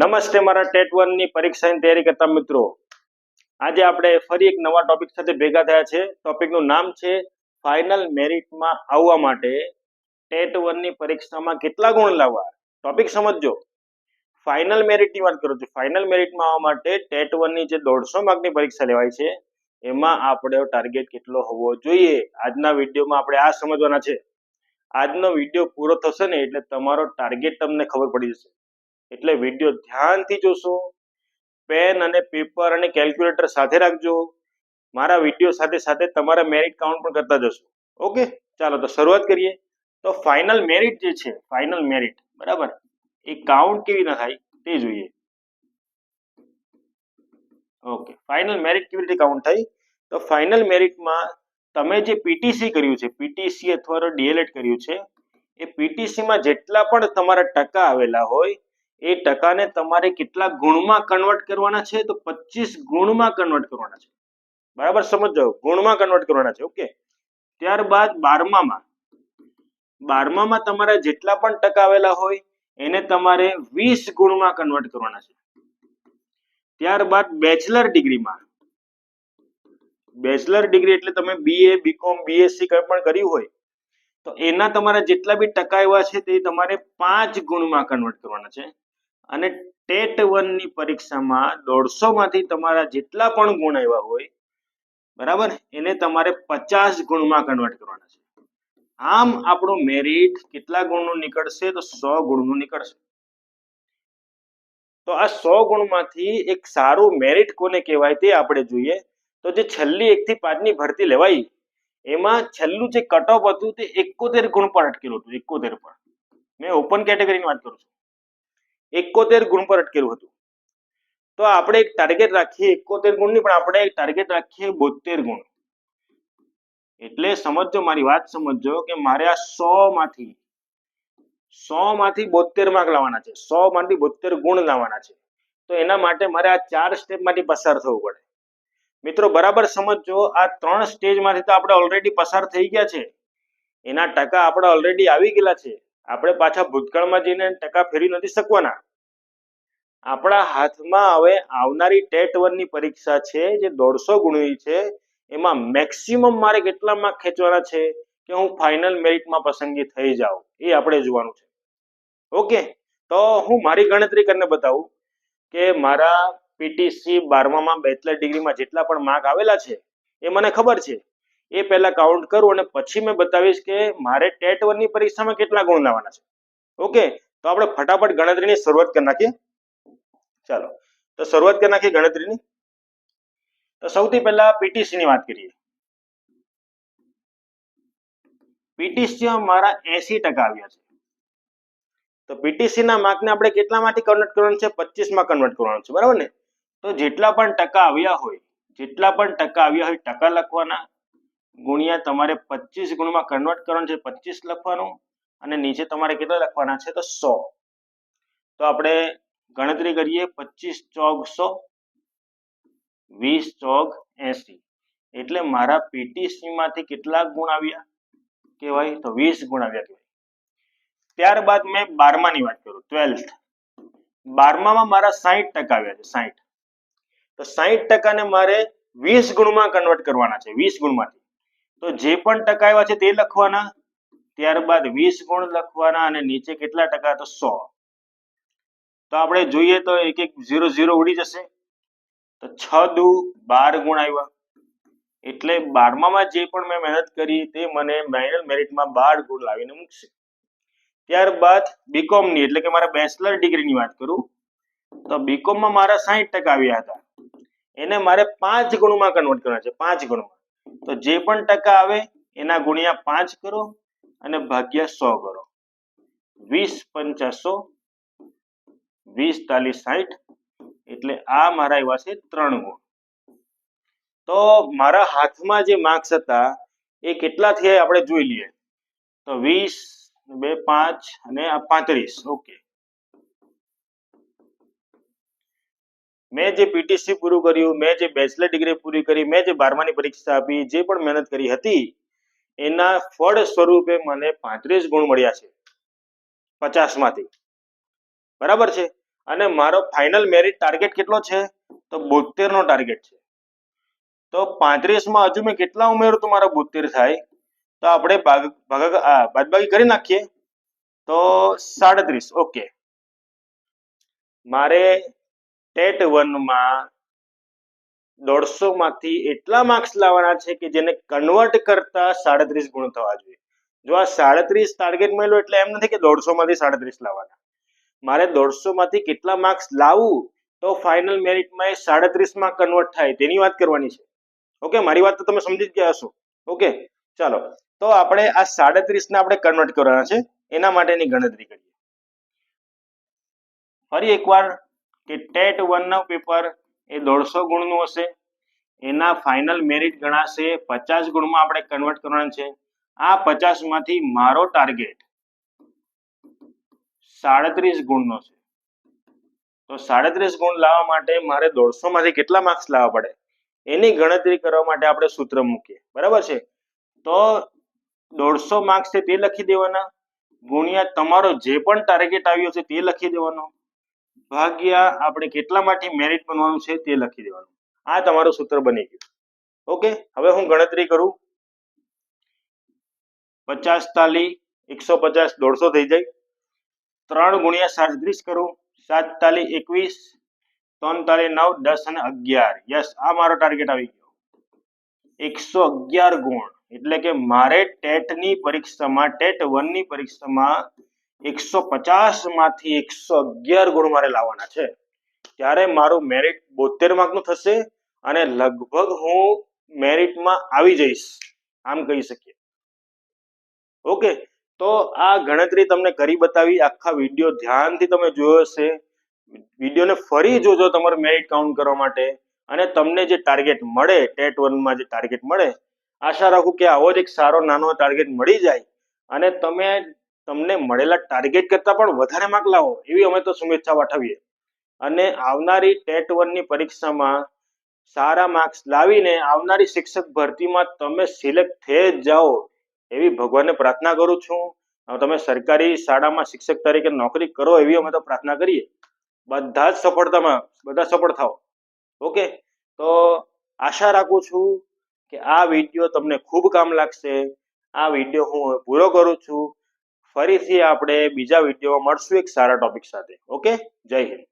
નમસ્તે મારા ટેટ વનની પરીક્ષાની તૈયારી કરતા મિત્રો. આજે આપણે ફરી એક નવા ટોપિક સાથે ભેગા થયા છે. ટોપિકનું નામ છે ફાઇનલ મેરિટમાં આવવા માટે ટેટ વનની પરીક્ષામાં કેટલા ગુણ લાવવા? ટોપિક સમજજો. ફાઇનલ મેરિટની વાત કરું છું. ફાઇનલ મેરિટમાં આવવા માટે ટેટ વનની જે દોઢસો માર્કની પરીક્ષા લેવાય છે, એમાં આપણે ટાર્ગેટ કેટલો હોવો જોઈએ? આજના વિડીયોમાં આપણે આ સમજવાના છે. આજનો વીડિયો પૂરો થશે ને એટલે તમારો ટાર્ગેટ તમને ખબર પડી જશે. એટલે વીડિયો ધ્યાનથી જોશો પેન અને પેપર અને કેલ્ક્યુલેટર સાથે રાખજો. મારા વીડિયો સાથે સાથે તમારા મેરિટ કાઉન્ટ પણ કરતા જશો. ઓકે ચાલો તો શરૂઆત કરીએ. તો ફાઇનલ મેરિટ જે છે ફાઇનલ મેરિટ બરાબર? એ કાઉન્ટ કેવી રીતના થાય તે જોઈએ. ઓકે ફાઇનલ મેરિટ કેવી રીતે કાઉન્ટ થાય? તો ફાઇનલ મેરિટમાં તમે જે પીટીસી કર્યું છે પીટીસી અથવા ડીએલએડ કર્યું છે, એ પીટીસીમાં જેટલા પણ તમારા ટકા આવેલા હોય એ ટકાને તમારે કેટલા ગુણમાં કન્વર્ટ કરવાના છે? તો પચીસ ગુણમાં કન્વર્ટ કરવાના છે. બરાબર સમજો? ગુણમાં કન્વર્ટ કરવાના છે ઓકે ત્યારબાદ બારમામાં. બારમામાં તમારા જેટલા પણ ટકા આવેલા હોય, એને તમારે વીસ ગુણમાં કન્વર્ટ કરવાના છે. ત્યારબાદ બેચલર ડિગ્રીમાં બેચલર ડિગ્રી એટલે તમે બીએ બીકોમ બીએસસી કંઈ પણ કર્યું હોય, તો એના તમારા જેટલા બી ટકા એવા છે, તે તમારે પાંચ ગુણમાં કન્વર્ટ કરવાના છે. અને ટેટ વનની પરીક્ષામાં દોઢસો માંથી તમારા જેટલા પણ ગુણ આવ્યા હોય, બરાબર? એને તમારે પચાસ ગુણમાં કન્વર્ટ કરવાના છે. આમ આપણું મેરિટ કેટલા ગુણનું નીકળશે? તો સો ગુણનું નીકળશે. તો આ સો ગુણમાંથી એક સારું મેરિટ કોને કહેવાય તે આપણે જોઈએ. તો જે છેલ્લી એક થી પાંચની ભરતી લેવાઈ, એમાં છેલ્લું જે કટ હતું તે એકોતેર ગુણ પર અટકેલું હતું, એકોતેર પર. મેં ઓપન કેટેગરીની વાત કરું છું. એકોતેર ગુણ પર અટકેલું હતું. તો આપણે એક ટાર્ગેટ રાખીએ એકોતેર ગુણની, પણ આપણે એક ટાર્ગેટ રાખીએ બોતેર ગુણ. એટલે સમજો મારી વાત સમજો કે મારે આ સો માંથી સો માંથી બોતેર માર્ક લાવવાના છે. સો માંથી બોતેર ગુણ લાવવાના છે. તો એના માટે મારે આ ચાર સ્ટેપમાંથી પસાર થવું પડે. મિત્રો, બરાબર સમજો આ ત્રણ સ્ટેજમાંથી તો આપણે ઓલરેડી પસાર થઈ ગયા છે. એના ટકા આપણા ઓલરેડી આવી ગયેલા છે. આપણે પાછા ભૂતકાળમાં જઈને ટકા ફેરવી નથી શકવાના. આપણા હાથમાં હવે આવનારી ટેટ વનની પરીક્ષા છે જે દોઢસો ગુણની છે. એમાં મેક્સિમમ મારે કેટલા માર્ક ખેંચવાના છે કે હું ફાઇનલ મેરિટમાં પસંદગી થઈ જાઉં, એ આપણે જોવાનું છે. ઓકે, તો હું મારી ગણતરી કરીને બતાવું કે મારા પીટીસી બારમામાં બેચલર ડિગ્રીમાં જેટલા પણ માર્ક આવેલા છે, એ મને ખબર છે. એ પહેલા કાઉન્ટ કરું અને પછી મેં બતાવીશ કે મારે ટેટ વનની પરીક્ષામાં કેટલા ગુણ લાવવાના છે. ઓકે તો આપણે ફટાફટ ગણતરીની શરૂઆત કરી નાખીએ. ચાલો. તો શરૂઆત કરી નાખીએ ગણતરીની. તો સૌથી પહેલા પીટીસી ની વાત કરીએ. પીટીસી મારા એસી ટકા આવ્યા છે. તો પીટીસી ના માર્કને આપણે કેટલામાંથી કન્વર્ટ કરવાનું છે? પચીસમાં કન્વર્ટ કરવાનું છે. બરાબર ને? તો જેટલા પણ ટકા આવ્યા હોય, જેટલા પણ ટકા આવ્યા હોય ટકા લખવાના. ગુણ્યા તમારે પચીસ ગુણમાં કન્વર્ટ કરવાનું છે, પચીસ લખવાનું અને નીચે તમારે કેટલા લખવાના છે? તો સો. તો આપણે ગણતરી કરીએ, પચીસ ચોક સો, વીસ ચોક એસી. એટલે મારા પીટીસી માંથી કેટલા ગુણ આવ્યા કહેવાય? તો વીસ ગુણ આવ્યા કહેવાય. ત્યારબાદ મેં બારમાની વાત કરું, ટ્વેલ્થ. બારમામાં મારા સાહીઠ ટકા આવ્યા છે સાહીઠ તો સાહીઠ ટકાને મારે વીસ ગુણમાં કન્વર્ટ કરવાના છે, વીસ ગુણમાંથી. તો જે પણ ટકા આવ્યા છે તે લખવાના, ત્યારબાદ વીસ ગુણ લખવાના અને નીચે કેટલા ટકા? તો સો. તો આપણે જોઈએ તો એક એક ઝીરો ઝીરો ઉડી જશે. તો છ દુ બાર ગુણ આવ્યા. એટલે બારમામાં જે પણ મેં મહેનત કરી તે મને ફાઇનલ મેરિટમાં બાર ગુણ લાવીને મૂકશે. ત્યારબાદ બીકોમની એટલે કે મારા બેચલર ડિગ્રીની વાત કરું, તો બીકોમમાં મારા સાહીઠ ટકા આવ્યા હતા. એને મારે પાંચ ગુણમાં કન્વર્ટ કરવા છે, પાંચ ગુણમાં. તો જે પણ ટકા આવે એના ગુણ્યા પાંચ કરો અને ભાગ્યા સો કરો. વીસ પંચાસો વીસ તાલીસ સાઠ એટલે આ મારા એવા છે ત્રણ ગુણ. તો મારા હાથમાં જે માર્ક્સ હતા એ કેટલા થયા આપણે જોઈ લઈએ. તો વીસ, બે, પાંચ અને પાંત્રીસ, ઓકે. મેં જે પીટીસી પૂરું કર્યું, મેં જે બેચલર ડિગ્રી પૂરી કરી, મેં જે બારમાની પરીક્ષા આપી, જે પણ મહેનત કરી હતી, એના ફળ સ્વરૂપે મને પાંત્રીસ ગુણ મળ્યા છે પચાસમાંથી બરાબર છે? અને મારો ફાઇનલ મેરિટ ટાર્ગેટ કેટલો છે? તો બોતેર નો ટાર્ગેટ છે. તો પાંત્રીસમાં હજુ મેં કેટલા ઉમેરું તો મારો બોતેર થાય? તો આપણે બાદબાકી કરી નાખીએ. તો સાડત્રીસ, ઓકે. મારે ટેટ વનમાં દોઢસો માંથી એટલા માર્ક્સ લાવવાના છે કે જેને કન્વર્ટ કરતા સાડત્રીસ ગુણ થવા જોઈએ. જો આ સાડત્રીસ ટાર્ગેટ મળ્યો એટલે એમ નથી કે દોઢસો માંથી સાડત્રીસ લાવવાના. મારે દોઢસો માંથી કેટલા માર્ક્સ લાવવું તો ફાઇનલ મેરિટમાં એ સાડત્રીસમાં કન્વર્ટ થાય. તેની વાત કરવાની છે. ઓકે મારી વાત તો તમે સમજી જ ગયા હશો. ઓકે ચાલો. તો આપણે આ સાડત્રીસ ને આપણે કન્વર્ટ કરવાના છે. એના માટેની ગણતરી કરીએ. ફરી એકવાર કે ટેટ વનનું પેપર એ દોઢસો ગુણનું હશે. એના ફાઇનલ મેરિટ ગણાશે. પચાસ ગુણમાં આપણે કન્વર્ટ કરવાના છે. આ પચાસમાંથી મારો ટાર્ગેટ સાડત્રીસ ગુણનો છે. તો સાડત્રીસ ગુણ લાવવા માટે મારે દોઢસો માંથી કેટલા માર્ક્સ લાવવા પડે? એની ગણતરી કરવા માટે આપણે સૂત્ર મૂકીએ. બરાબર છે? તો દોઢસો માર્ક્સ છે તે લખી દેવાના. ગુણ્યા તમારો જે પણ ટાર્ગેટ આવ્યો છે તે લખી દેવાનો. ભાગ્યા આપણે કેટલામાંથી મેરિટ બનવાનું છે તે લખી દેવાનું. આ તમારું સૂત્ર બની ગયું. ઓકે? હવે હું ગણતરી કરું. પચાસ તાલી એકસો પચાસ દોઢસો થઈ જાય. ત્રણ ગુણ્યા સાડત્રીસ કરું. સાત તાલી એકવીસ. ત્રણ તાલી નવ, દસ અને અગિયાર. યસ, આ મારો ટાર્ગેટ આવી ગયો. એકસો અગિયાર ગુણ. એટલે કે મારે ટેટની પરીક્ષામાં, ટેટ વનની પરીક્ષામાં એકસો પચાસમાંથી એકસો અગિયાર ગુણ મારે લાવવાના છે. ત્યારે મારું મેરિટ બોતેર માર્કનું થશે અને લગભગ હું મેરિટમાં આવી જઈશ. આમ કહી શકીએ. ઓકે, તો આ ગણતરી તમને કરી બતાવી. આખા વીડિયો ધ્યાનથી તમે જોયો હશે. વિડીયોને ફરી જોજો તમારું મેરિટ કાઉન્ટ કરવા માટે. અને તમને જે ટાર્ગેટ મળે, ટેટ વનમાં જે ટાર્ગેટ મળે, આશા રાખું કે આવો જ એક સારો નાનો ટાર્ગેટ મળી જાય. અને તમે તમને મળેલા ટાર્ગેટ કરતાં પણ વધારે માર્ક લાવો, એવી અમે તો શુભેચ્છા પાઠવીએ. અને આવનારી ટેટ વનની પરીક્ષામાં સારા માર્ક્સ લાવીને આવનારી શિક્ષક ભરતીમાં તમે સિલેક્ટ થઈ જ જાઓ, એવી ભગવાનને પ્રાર્થના કરું છું. તમે સરકારી શાળામાં શિક્ષક તરીકે નોકરી કરો એવી અમે તો પ્રાર્થના કરીએ. બધા જ સફળતામાં, બધા સફળ થાઓ. ઓકે? તો આશા રાખું છું કે આ વીડિયો તમને ખૂબ કામ લાગશે. આ વીડિયો હું પૂરો કરું છું. ફરીથી આપણે બીજા વિડીયોમાં મળશું એક સારા ટોપિક સાથે. ઓકે જય હિન્દ.